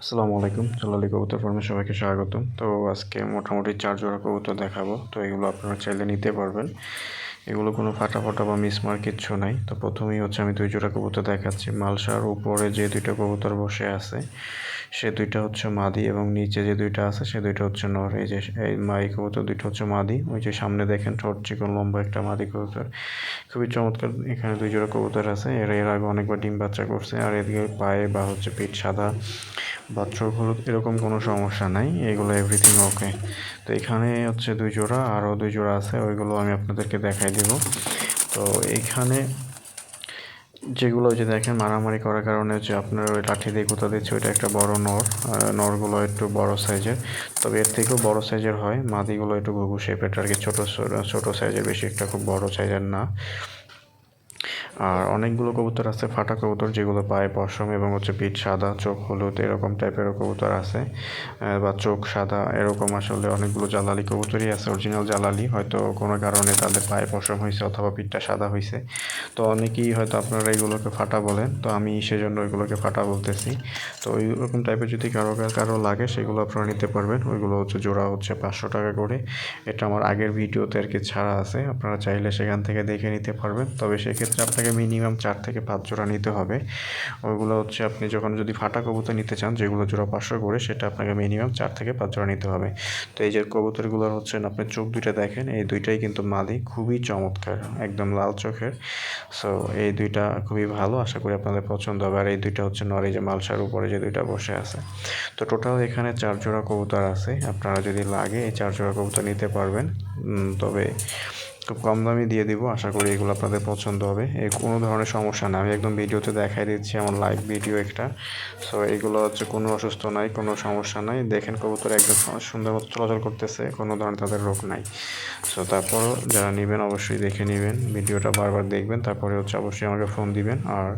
আসসালামু আলাইকুম চলালি কবুতর ফার্মে সবাইকে স্বাগত তো আজকে মোটামুটি চার জোড়া কবুতর দেখাবো। তো এগুলো আপনারা চাইলে নিতে পারবেন। এগুলো কোনো ফাটা ফাটা বা মিসমার কিচ্ছু নাই। তো প্রথমেই হচ্ছে আমি দুই জোড়া কবুতর দেখাচ্ছি। মালসার উপরে যে দুইটা কবুতর বসে আছে সে দুইটা হচ্ছে মাদি এবং নিচে যে দুইটা আছে সে দুইটা হচ্ছে নর। এই যে এই মাই কবুতর দুইটা হচ্ছে মাদি। ওই যে সামনে দেখেন ঠোঁট চিকন, লম্বা একটা মাদি কবুতর। খুবই চমৎকার এখানে দুই জোড়া কবুতর আছে। এরা, এর আগে অনেকবার ডিম বাচ্চা করছে আর এদিকে পায়ে বা হচ্ছে পিঠ সাদা বা চোখ হলুদ, এরকম কোনো সমস্যা নাই। এগুলো এভরিথিং ওকে তো এখানে হচ্ছে দুই জোড়া, আরও দুই জোড়া আছে। ওইগুলো আমি আপনাদেরকে দেখাই দেব। তো এইখানে যেগুলো যে দেখেন মারামারি করার কারণে যে আপনার ওই লাঠি দিয়ে কোথা দিচ্ছে, ওইটা একটা বড় নর নরগুলো একটু বড় সাইজের তবে এর থেকেও বড় সাইজের হয়, মাদিগুলো একটু ঘুঘু শেপের আর কি, ছোটো ছোটো সাইজের বেশি একটা খুব বড় সাইজের না। আর অনেকগুলো কবুতর আছে, ফাটা কবুতর যেগুলো পায়ে পশম এবং হচ্ছে পিঠ সাদা, চোখ হলুদ, এরকম টাইপেরও কবুতর আছে। বা চোখ সাদা, এরকম আসলে অনেকগুলো জ্বালালি কবুতরই আছে অরিজিনাল জ্বালালি। হয়তো কোনো কারণে তাদের পায়ে পশম হয়েছে অথবা পিঠটা সাদা হয়েছে। তো অনেকেই হয়তো আপনারা এগুলোকে ফাটা বলেন, তো আমি সেজন্য ওইগুলোকে ফাটা বলতেছি। তো ওই রকম টাইপের যদি কারও কারও লাগে, সেগুলো আপনারা নিতে পারবেন। ওইগুলো হচ্ছে জোড়া হচ্ছে পাঁচশো টাকা করে। এটা আমার আগের ভিডিওতে আর কি ছাড়া আছে, আপনারা চাইলে সেখান থেকে দেখে নিতে পারবেন। তবে সেক্ষেত্রে আপনাকে আপনাকে মিনিমাম চার থেকে পাঁচ জোড়া নিতে হবে। ওইগুলো হচ্ছে আপনি যখন যদি ফাটা কবুতর নিতে চান, যেগুলো জোড়া পাঁচশো করে, সেটা আপনাকে মিনিমাম চার থেকে পাঁচ জোড়া নিতে হবে। তো এই যে কবুতরগুলোর হচ্ছে আপনি চোখ দুইটা দেখেন, এই দুইটাই কিন্তু মাদি খুবই চমৎকার, একদম লাল চোখের। সো এই দুইটা খুবই ভালো, আশা করি আপনাদের পছন্দ হবে। আর এই দুইটা হচ্ছে নরে যে মালসার উপরে যে দুইটা বসে আছে। তো টোটাল এখানে চার জোড়া কবুতর আছে। আপনারা যদি লাগে এই চার জোড়া কবুতর নিতে পারবেন তবে খুব কম দামে দিয়ে দিব। আশা করি এগুলো আপনাদের পছন্দ হবে। এই কোনো ধরনের সমস্যা না। আমি একদম ভিডিওতে দেখাই দিচ্ছি আমার লাইভ ভিডিও একটা। সো এগুলো হচ্ছে কোনো অসুস্থ নাই, কোনো সমস্যা নাই। দেখেন কবুতর একদম সুন্দর মতো চলাচল করতেছে, কোনো ধরনের তাদের রোগ নাই। সো তারপরও যারা নেবেন অবশ্যই দেখে নেবেন। ভিডিওটা বারবার দেখবেন, তারপরে হচ্ছে অবশ্যই আমাকে ফোন দিবেন। আর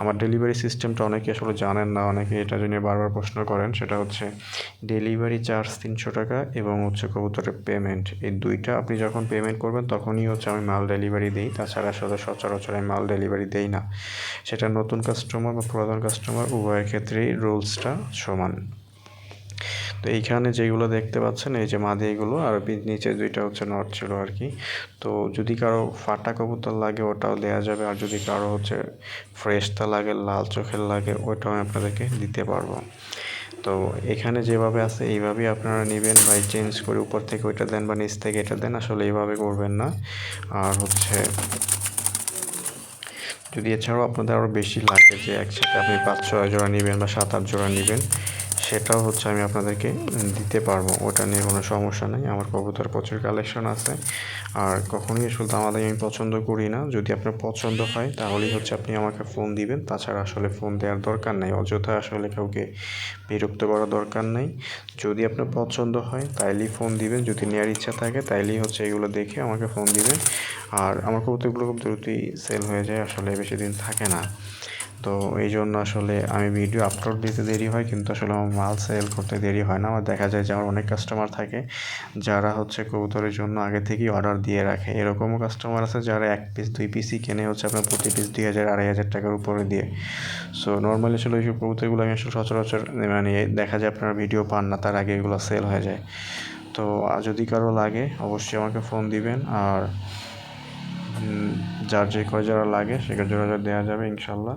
আমার ডেলিভারি সিস্টেমটা অনেকে আসলে জানেন না, অনেকে এটা জন্য বারবার প্রশ্ন করেন। সেটা হচ্ছে ডেলিভারি চার্জ তিনশো টাকা এবং হচ্ছে কবুতরের পেমেন্ট এই দুইটা আপনি যখন পেমেন্ট করবেন, তখন তখনই হচ্ছে আমি মাল ডেলিভারি দিই। তাছাড়া আসলে সচরাচর আমি মাল ডেলিভারি দিই না। সেটা নতুন কাস্টমার বা পুরাতন কাস্টমার উভয়ের ক্ষেত্রেই রুলসটা সমান। তো এইখানে যেগুলো দেখতে পাচ্ছেন, এই যে মাদি এগুলো, আর নিচে দুইটা হচ্ছে নট ছিল আর কি। তো যদি কারও ফাটা কবুতর লাগে, ওটাও দেওয়া যাবে। আর যদি কারও হচ্ছে ফ্রেশটা লাগে, লাল চোখের লাগে ওটাও আমি আপনাদেরকে দিতে পারব। তো এখানে যেভাবে আছে, এইভাবেই আপনারা নেবেন বাই চেঞ্জ করে উপর থেকে ওইটা দেন বা নিচ থেকে এটা দেন, আসলে এইভাবে করবেন না। আর হচ্ছে, যদি এছাড়াও আপনাদের আরও বেশি লাগে যে একসাথে আপনি পাঁচ ছয় জোড়া নেবেন বা সাত আট জোড়া নেবেন সেটাও হচ্ছে আমি আপনাদেরকে দিতে পারব। ওটা নিয়ে কোনো সমস্যা নেই। আমার কবুতর প্রচুর কালেকশন আছে। আর কখনোই আসলে আমাদের আমি পছন্দ করি না। যদি আপনার পছন্দ হয়, তাহলেই হচ্ছে আপনি আমাকে ফোন দিবেন। তাছাড়া আসলে ফোন দেওয়ার দরকার নেই। অযথা আসলে কাউকে বিরক্ত করার দরকার নেই। যদি আপনার পছন্দ হয়, তাইলেই ফোন দিবেন। যদি নেওয়ার ইচ্ছা থাকে, তাইলেই হচ্ছে এগুলো দেখে আমাকে ফোন দিবেন। আর আমার কবুতরগুলো খুব দ্রুতই সেল হয়ে যায়। আসলে বেশি দিন থাকে না। তো এই জন্য আসলে আমি ভিডিও আপলোড দিতে দেরি হয়, কিন্তু আসলে আমার মাল সেল করতে দেরি হয় না। আমার দেখা যায় যে আমার অনেক কাস্টমার থাকে, যারা হচ্ছে কবুতরের জন্য আগে থেকেই অর্ডার দিয়ে রাখে। এরকমও কাস্টমার আছে যারা এক পিস দুই পিসই কেনে হচ্ছে আপনার প্রতি পিস দুই হাজার, আড়াই হাজার টাকার উপরে দিয়ে। সো নর্মালি আসলে ওইসব কবুতরগুলো আমি আসলে সচরাচর মানে দেখা যায় আপনার ভিডিও পান না, তার আগে এগুলো সেল হয়ে যায়। তো যদি কারও লাগে, অবশ্যই আমাকে ফোন দিবেন। আর যার যে কয় যারা লাগে, সে জোড়া দেওয়া যাবে, ইনশাল্লাহ।